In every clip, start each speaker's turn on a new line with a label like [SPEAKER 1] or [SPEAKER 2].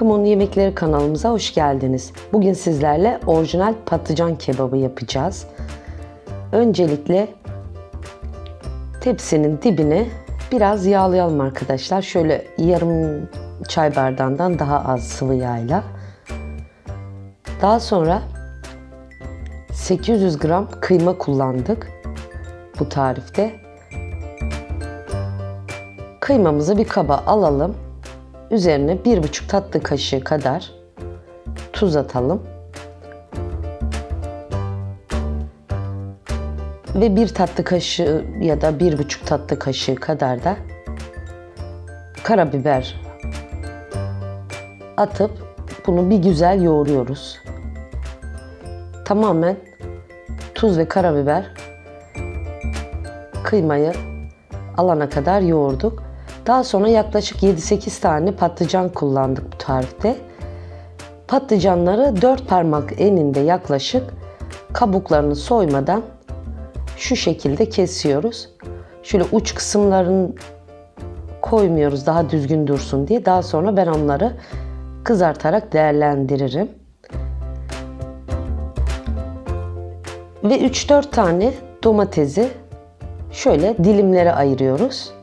[SPEAKER 1] Akımon Yemekleri kanalımıza hoş geldiniz. Bugün sizlerle orijinal patlıcan kebabı yapacağız. Öncelikle tepsinin dibine biraz yağlayalım arkadaşlar. Şöyle yarım çay bardağından daha az sıvı yağla. Daha sonra 800 gram kıyma kullandık bu tarifte. Kıymamızı bir kaba alalım. Üzerine 1,5 tatlı kaşığı kadar tuz atalım. Ve bir tatlı kaşığı ya da bir buçuk tatlı kaşığı kadar da karabiber atıp bunu bir güzel yoğuruyoruz. Tamamen tuz ve karabiber kıymayı alana kadar yoğurduk. Daha sonra yaklaşık 7-8 tane patlıcan kullandık bu tarifte. Patlıcanları 4 parmak eninde yaklaşık kabuklarını soymadan şu şekilde kesiyoruz. Şöyle uç kısımlarını koymuyoruz daha düzgün dursun diye. Daha sonra ben onları kızartarak değerlendiririm. Ve 3-4 tane domatesi şöyle dilimlere ayırıyoruz.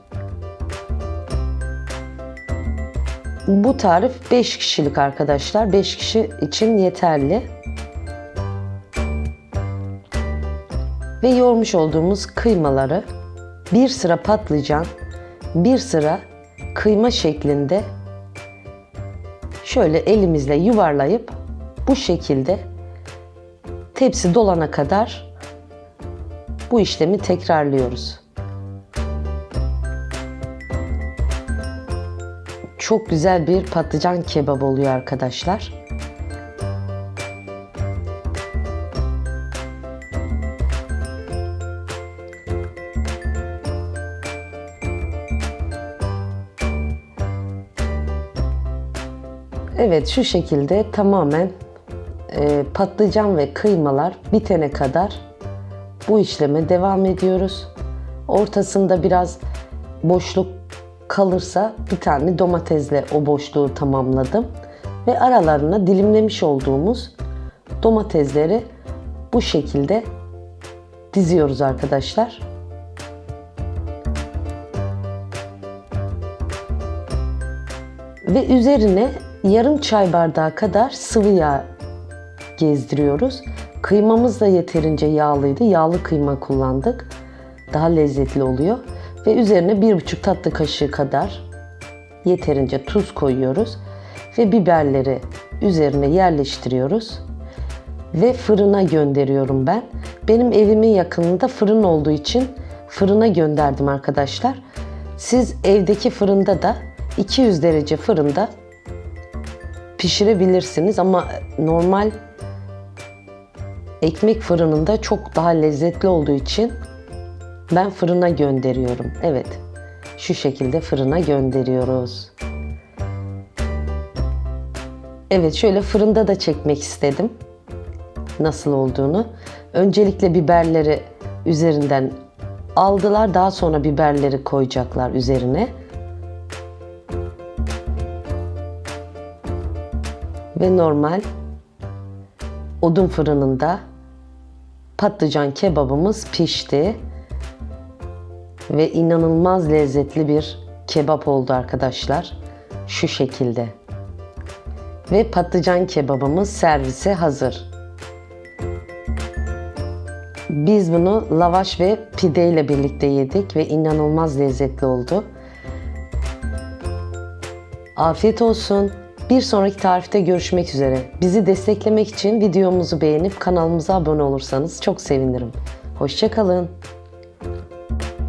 [SPEAKER 1] Bu tarif 5 kişilik arkadaşlar. 5 kişi için yeterli. Ve yoğurmuş olduğumuz kıymaları bir sıra patlıcan, bir sıra kıyma şeklinde şöyle elimizle yuvarlayıp bu şekilde tepsi dolana kadar bu işlemi tekrarlıyoruz. Çok güzel bir patlıcan kebabı oluyor arkadaşlar. Evet şu şekilde tamamen e, patlıcan ve kıymalar bitene kadar bu işleme devam ediyoruz. Ortasında biraz boşluk kalırsa bir tane domatesle o boşluğu tamamladım. Ve aralarına dilimlemiş olduğumuz domatesleri bu şekilde diziyoruz arkadaşlar. Ve üzerine yarım çay bardağı kadar sıvı yağ gezdiriyoruz. Kıymamız da yeterince yağlıydı. Yağlı kıyma kullandık. Daha lezzetli oluyor. Ve üzerine bir buçuk tatlı kaşığı kadar yeterince tuz koyuyoruz. Ve biberleri üzerine yerleştiriyoruz. Ve fırına gönderiyorum ben. Benim evimin yakınında fırın olduğu için fırına gönderdim arkadaşlar. Siz evdeki fırında da 200 derece fırında pişirebilirsiniz ama normal ekmek fırınında çok daha lezzetli olduğu için ben fırına gönderiyorum. Evet. Şu şekilde fırına gönderiyoruz. Evet şöyle fırında da çekmek istedim. Nasıl olduğunu. Öncelikle biberleri üzerinden aldılar. Daha sonra biberleri koyacaklar üzerine. Ve normal odun fırınında patlıcan kebabımız pişti. Ve inanılmaz lezzetli bir kebap oldu arkadaşlar. Şu şekilde. Ve patlıcan kebabımız servise hazır. Biz bunu lavaş ve pide ile birlikte yedik ve inanılmaz lezzetli oldu. Afiyet olsun. Bir sonraki tarifte görüşmek üzere. Bizi desteklemek için videomuzu beğenip kanalımıza abone olursanız çok sevinirim. Hoşçakalın.